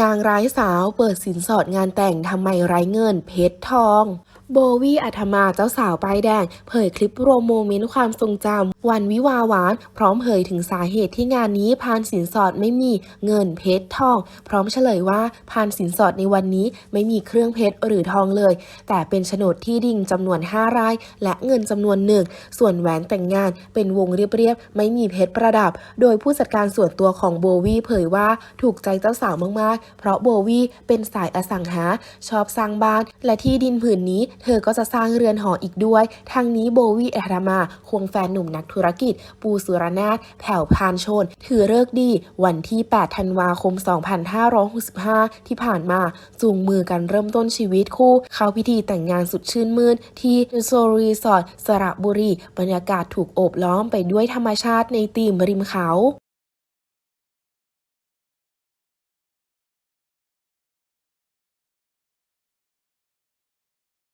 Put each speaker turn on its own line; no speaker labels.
นางร้ายสาวเปิดสินสอดงานแต่งทำไมไร้เงินเพชรทอง โบวี่อัธมาเจ้าสาวป้ายแดง เผยคลิปรวมโมเมนต์ความทรงจำวันวิวาห์หวาน พร้อมเผยถึงสาเหตุที่งานนี้พานสินสอดไม่มีเงินเพชรทอง พร้อมเฉลยว่าพานสินสอดในวันนี้ไม่มีเครื่องเพชรหรือทองเลย แต่เป็นโฉนดที่ดินจำนวน5ไร่และเงินจำนวนหนึ่งส่วนแหวนแต่งงานเป็นวงเรียบๆไม่มีเพชรประดับ โดยผู้จัดการส่วนตัวของโบวี่เผยว่าถูกใจเจ้าสาวมากๆ เพราะโบวี่เป็นสายอสังหาชอบสร้างบ้าน และที่ดินผืนนี้เธอก็จะสร้างเรือนหออีกด้วย ทางนี้โบวี่เอรามาควงแฟนหนุ่มนักธุรกิจ ปูสุรนาถแผ่วพานโชน ถือเลิกดี วันที่ 8 ธันวาคม 2565 ที่ผ่านมาจูงมือกันเริ่มต้นชีวิตคู่ เข้าพิธีแต่งงานสุดชื่นมื่นที่โซรีสอร์ทสระบุรี บรรยากาศถูกโอบล้อมไปด้วยธรรมชาติในตีมริมเขา